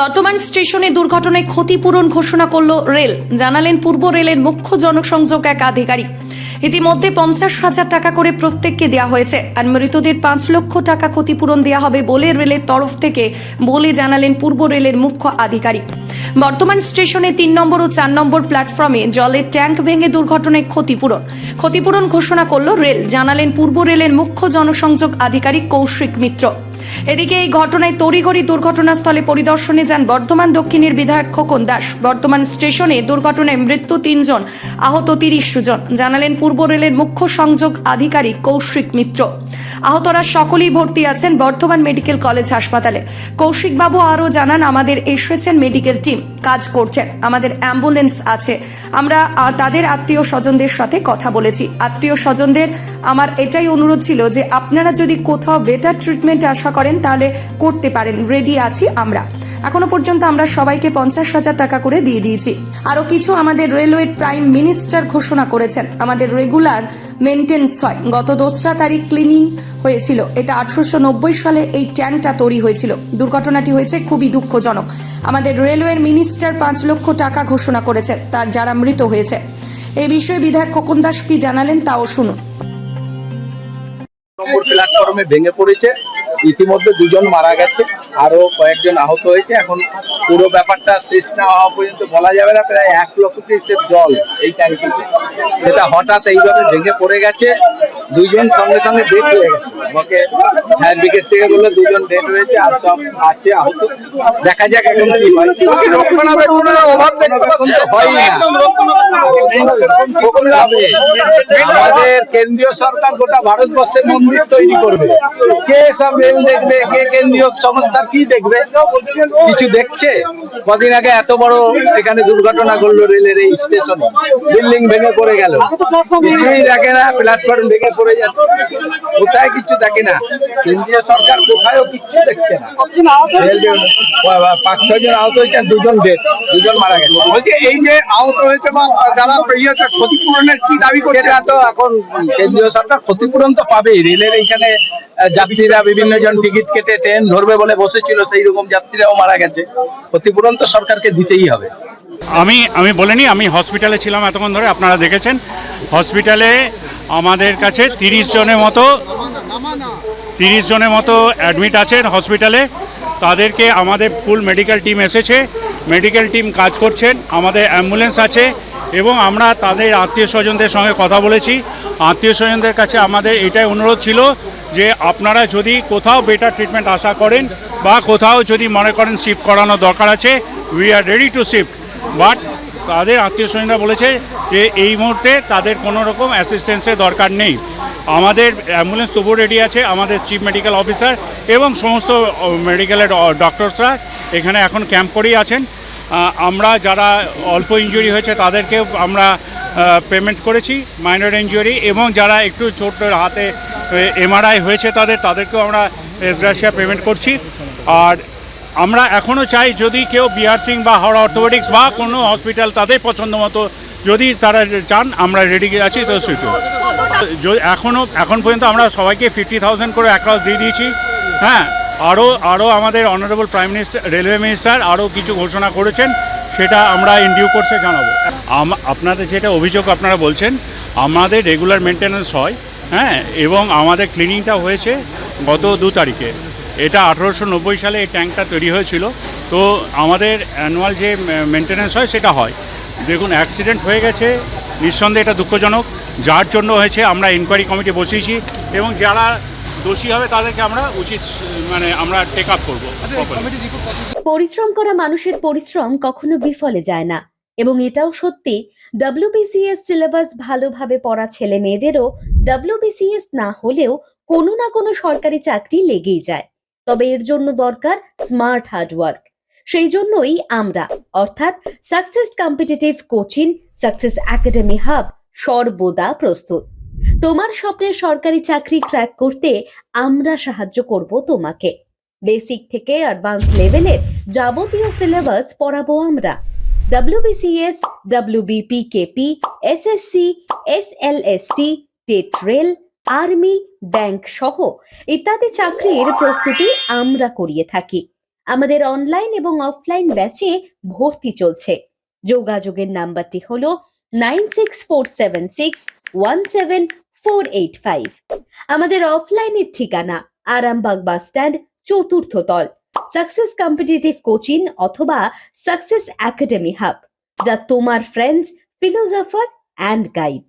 বর্তমান স্টেশনে দুর্ঘটনায় ক্ষতিপূরণ ঘোষণা করল রেল। জানালেন পূর্ব রেলের মুখ্য জনসংযোগ এক আধিকারিক। ইতিমধ্যে পঞ্চাশ হাজার টাকা করে প্রত্যেককে দেওয়া হয়েছে আর মৃতদের পাঁচ লক্ষ টাকা ক্ষতিপূরণ দেওয়া হবে বলে রেলের তরফ থেকে বলে জানালেন পূর্ব রেলের মুখ্য আধিকারিক। বর্তমান স্টেশনে তিন নম্বর ও চার নম্বর প্ল্যাটফর্মে জলের ট্যাঙ্ক ভেঙে দুর্ঘটনায় ক্ষতিপূরণ। ক্ষতিপূরণ ঘোষণা করল রেল, জানালেন পূর্ব রেলের মুখ্য জনসংযোগ আধিকারিক কৌশিক মিত্র। এদিকে এই ঘটনায় তড়িঘড়ি দুর্ঘটনাস্থলে পরিদর্শনে যান বর্ধমান দক্ষিণের বিধায়ক খোকন দাস। বর্তমান স্টেশনে দুর্ঘটনায় মৃত্যু তিনজন, আহত তিরিশ জন। জানালেন পূর্ব রেলের মুখ্য সংযোগ আধিকারিক কৌশিক মিত্র। আহতরা সকলেই ভর্তি আছেন বর্ধমান মেডিকেল কলেজ হাসপাতালে। কৌশিক বাবু আরও জানান, আমাদের এসেছেন মেডিকেল টিম, কাজ করছেন, আমাদের অ্যাম্বুলেন্স আছে। আমরা তাদের আত্মীয় স্বজনদের সাথে কথা বলেছি। আত্মীয় স্বজনদের, আমার এটাই অনুরোধ ছিল যে আপনারা যদি কোথাও বেটার ট্রিটমেন্ট আশা করেন তাহলে করতে পারেন। রেডি আছি আমরা। এখনও পর্যন্ত আমরা সবাইকে পঞ্চাশ হাজার টাকা করে দিয়ে দিয়েছি। আরও কিছু আমাদের রেলওয়ে প্রাইম মিনিস্টার ঘোষণা করেছেন। আমাদের রেগুলার মেনটেন্স হয়। গত দোসরা তারিখ ক্লিনিং হয়েছিল। এটা আঠারোশো নব্বই সালে এই ট্যাঙ্কটা তৈরি হয়েছিল। দুর্ঘটনাটি হয়েছে খুবই দুঃখজনক। আমাদের রেলওয়ের মিনিস্টার পাঁচ লক্ষ টাকা ঘোষণা করেছেন। তার যারা মৃত হয়েছে। এই বিষয়ে বিধায়ক খোকন দাস কি জানালেন, তাও শুনুন। ভেঙে পড়েছে। ইতিমধ্যে দুজন মারা গেছে, আরও কয়েকজন আহত হয়েছে। এখন পুরো ব্যাপারটা শেষ না হওয়া পর্যন্ত বলা যাবে না, প্রায় এক লক্ষ জল এই ট্যাঙ্কিতে। সেটা হঠাৎ এইভাবে ভেঙে পড়ে গেছে, দুইজন সঙ্গে সঙ্গে বের হয়ে গেছে। আমাকে ফায়ার ব্রিগেড থেকে বলল দুজন ডেট হয়েছে আর সব আছে আহত। দেখা যাক এখন কি হয়। রক্ষণাবেক্ষণের অভাব দেখতে পাচ্ছি। হয়ই না। আমাদের কেন্দ্রীয় সরকার গোটা ভারতবর্ষে মন্দির তৈরি করবে। কে সব রেল দেখবে কে কেন্দ্রীয় সংস্থা কি দেখবে? কিছু দেখছে? কদিন আগে এত বড় এখানে দুর্ঘটনা ঘটলো রেলের এই স্টেশনে। বিল্ডিং ভেঙে পড়ে গেল। কিছুই দেখে না প্ল্যাটফর্ম ভেঙে পড়ে যাচ্ছে। কোথায় কিছু দেখে না। কেন্দ্রীয় সরকার কোথায়ও কিছু দেখছে না। পাঁচ ছয় জন আহত হয়েছে দুজন ডেট দুজন মারা গেছে। বলছি এই যে আহত হয়েছে বা যারা ইয়েছে ক্ষতিপূরণের কি দাবি করছে? সেটা তো এখন কেন্দ্রীয় সরকার ক্ষতিপূরণ তো পাবেই। রেলের এইখানে যাত্রীরা বিভিন্ন জন টিকিট কেটে ট্রেন ধরবে বলে বসেছিল সেই রকম যাত্রীরাও মারা গেছে। ক্ষতিপূরণ তো সরকারকে দিতেই হবে। আমি আমি বলিনি আমি হসপিটালে ছিলাম এতক্ষণ ধরে আপনারা দেখেছেন। হসপিটালে আমাদের কাছে তিরিশ জনের মতো, তিরিশ জনের মতো অ্যাডমিট আছেন হসপিটালে তাদেরকে আমাদের ফুল মেডিকেল টিম এসেছে মেডিকেল টিম কাজ করছেন, আমাদের অ্যাম্বুলেন্স আছে এবং আমরা তাদের আত্মীয় স্বজনদের সঙ্গে কথা বলেছি। আত্মীয় স্বজনদের কাছে আমাদের এটাই অনুরোধ ছিল যে আপনারা যদি কোথাও বেটার ট্রিটমেন্ট আশা করেন বা কোথাও যদি মনে করেন শিফট করানো দরকার আছে we are ready to shift but তাদের আত্মীয় স্বজনরা বলেছে যে এই মুহূর্তে তাদের কোনো রকম অ্যাসিস্ট্যান্সের দরকার নেই। আমাদের অ্যাম্বুলেন্স তবুও রেডি আছে, আমাদের চিফ মেডিকেল অফিসার এবং সমস্ত মেডিকেলের ডক্টরসরা এখানে এখন ক্যাম্প করেই আছেন। আমরা যারা অল্প ইনজুরি হয়েছে তাদেরকে আমরা পেমেন্ট করেছি মাইনর ইনজুরি এবং যারা একটু ছোট হাতে এমআরআই হয়েছে তাদের, তাদেরকেও আমরা এসগ্রাসিয়া পেমেন্ট করছি। আর আমরা এখনও চাই যদি কেউ বিহার সিং বা হাওড়া অর্থোপেডিক্স বা কোনো হসপিটাল তাদের পছন্দ মতো যদি তারা চান আমরা রেডি আছি তো সেটু এখনও এখন পর্যন্ত আমরা সবাইকে ফিফটি থাউজেন্ড করে অ্যাক্রস দিয়ে দিয়েছি। হ্যাঁ আরও আরও আমাদের honourable prime minister railway minister আরও কিছু ঘোষণা করেছেন সেটা আমরা ইনডিউ কোর্সে জানাব। আম- আপনাদের যেটা অভিযোগ আপনারা বলছেন আমাদের রেগুলার মেনটেন্যান্স হয় হ্যাঁ এবং আমাদের ক্লিনিংটা হয়েছে গত দু তারিখে। এটা আঠেরোশো নব্বই সালে এই ট্যাঙ্কটা তৈরি হয়েছিল তো আমাদের অ্যানুয়াল যে মেনটেন্যান্স হয় সেটা হয়। দেখুন অ্যাক্সিডেন্ট হয়ে গেছে। নিঃসন্দেহে এটা দুঃখজনক। যার জন্য হয়েছে আমরা ইনকোয়ারি কমিটি বসিয়েছি এবং যারা দোষী হবে তাদেরকে আমরা উচিত মানে আমরা টেক আপ করব পরিশ্রম করা মানুষের পরিশ্রম কখনো বিফলে যায় না। এবং এটাও সত্যি ডব্লিউবিসিএস সিলেবাস ভালোভাবে পড়া ছেলে মেয়েদেরও ডব্লিউবিসিএস না হলেও কোনো না কোনো সরকারি চাকরি লেগেই যায়। তবে এর জন্য দরকার স্মার্ট হার্ডওয়ার্ক সেই জন্যই আমরা, অর্থাৎ success competitive coaching success academy hub সর্বদা প্রস্তুত। তোমার স্বপ্নের সরকারি চাকরি ক্র্যাক করতে আমরা সাহায্য করব তোমাকে। বেসিক থেকে অ্যাডভান্স লেভেলের যাবতীয় সিলেবাস পড়াবো আমরা। WBCS WBPKP SSC SLST TET rail army bank সহ ইত্যাদি চাকরির প্রস্তুতি আমরা করিয়ে থাকি। আমাদের অনলাইন এবং অফলাইন ব্যাচে ভর্তি চলছে। যোগাযোগের নাম্বারটি হলো nine six four seven six one seven four eight five আমাদের অফলাইনের ঠিকানা আরামবাগ বাস স্ট্যান্ড চতুর্থ তল। সাকসেস কম্পিটিটিভ কোচিং অথবা সাকসেস একাডেমি হাব যা তোমার ফ্রেন্ডস ফিলোজফার অ্যান্ড গাইড